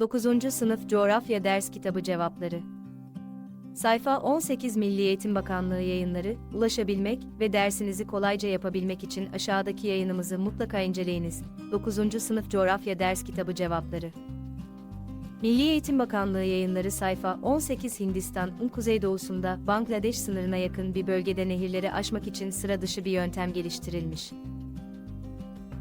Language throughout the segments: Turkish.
9. Sınıf Coğrafya Ders Kitabı Cevapları Sayfa 18 Milli Eğitim Bakanlığı yayınları, ulaşabilmek ve dersinizi kolayca yapabilmek için aşağıdaki yayınımızı mutlaka inceleyiniz. 9. Sınıf Coğrafya Ders Kitabı Cevapları Milli Eğitim Bakanlığı yayınları sayfa 18 Hindistan'ın kuzeydoğusunda Bangladeş sınırına yakın bir bölgede nehirleri aşmak için sıra dışı bir yöntem geliştirilmiş.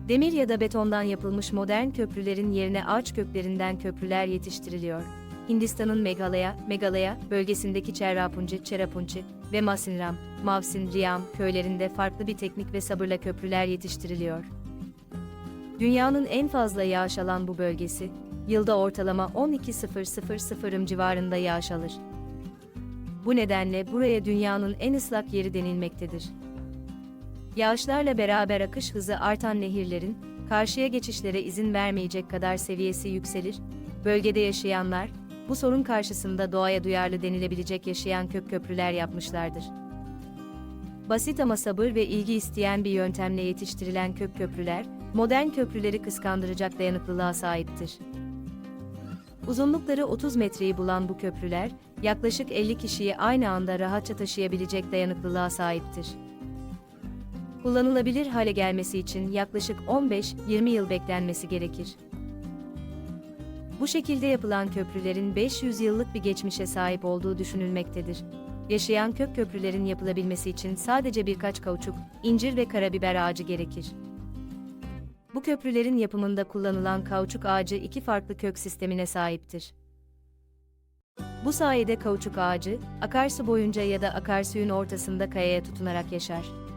Demir ya da betondan yapılmış modern köprülerin yerine ağaç köklerinden köprüler yetiştiriliyor. Hindistan'ın Meghalaya, Meghalaya bölgesindeki Cherrapunji, Cherrapunchi ve Masinram, Mavsin, Riyam köylerinde farklı bir teknik ve sabırla köprüler yetiştiriliyor. Dünyanın en fazla yağış alan bu bölgesi, yılda ortalama 12.000 civarında yağış alır. Bu nedenle buraya dünyanın en ıslak yeri denilmektedir. Yağışlarla beraber akış hızı artan nehirlerin, karşıya geçişlere izin vermeyecek kadar seviyesi yükselir, bölgede yaşayanlar, bu sorun karşısında doğaya duyarlı denilebilecek yaşayan kök köprüler yapmışlardır. Basit ama sabır ve ilgi isteyen bir yöntemle yetiştirilen kök köprüler, modern köprüleri kıskandıracak dayanıklılığa sahiptir. Uzunlukları 30 metreyi bulan bu köprüler, yaklaşık 50 kişiyi aynı anda rahatça taşıyabilecek dayanıklılığa sahiptir. Kullanılabilir hale gelmesi için yaklaşık 15-20 yıl beklenmesi gerekir. Bu şekilde yapılan köprülerin 500 yıllık bir geçmişe sahip olduğu düşünülmektedir. Yaşayan kök köprülerin yapılabilmesi için sadece birkaç kauçuk, incir ve karabiber ağacı gerekir. Bu köprülerin yapımında kullanılan kauçuk ağacı iki farklı kök sistemine sahiptir. Bu sayede kauçuk ağacı, akarsu boyunca ya da akarsuyun ortasında kayaya tutunarak yaşar.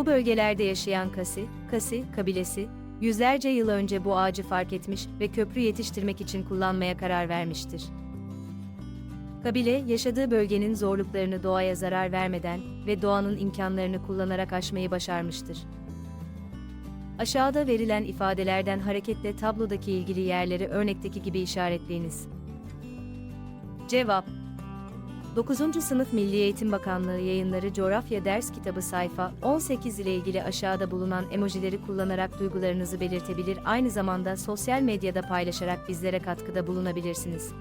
Bu bölgelerde yaşayan Kasi, Kasi kabilesi, yüzlerce yıl önce bu ağacı fark etmiş ve köprü yetiştirmek için kullanmaya karar vermiştir. Kabile, yaşadığı bölgenin zorluklarını doğaya zarar vermeden ve doğanın imkanlarını kullanarak aşmayı başarmıştır. Aşağıda verilen ifadelerden hareketle tablodaki ilgili yerleri örnekteki gibi işaretleyiniz. Cevap 9. Sınıf Milli Eğitim Bakanlığı yayınları Coğrafya Ders Kitabı sayfa 18 ile ilgili aşağıda bulunan emojileri kullanarak duygularınızı belirtebilir aynı zamanda sosyal medyada paylaşarak bizlere katkıda bulunabilirsiniz.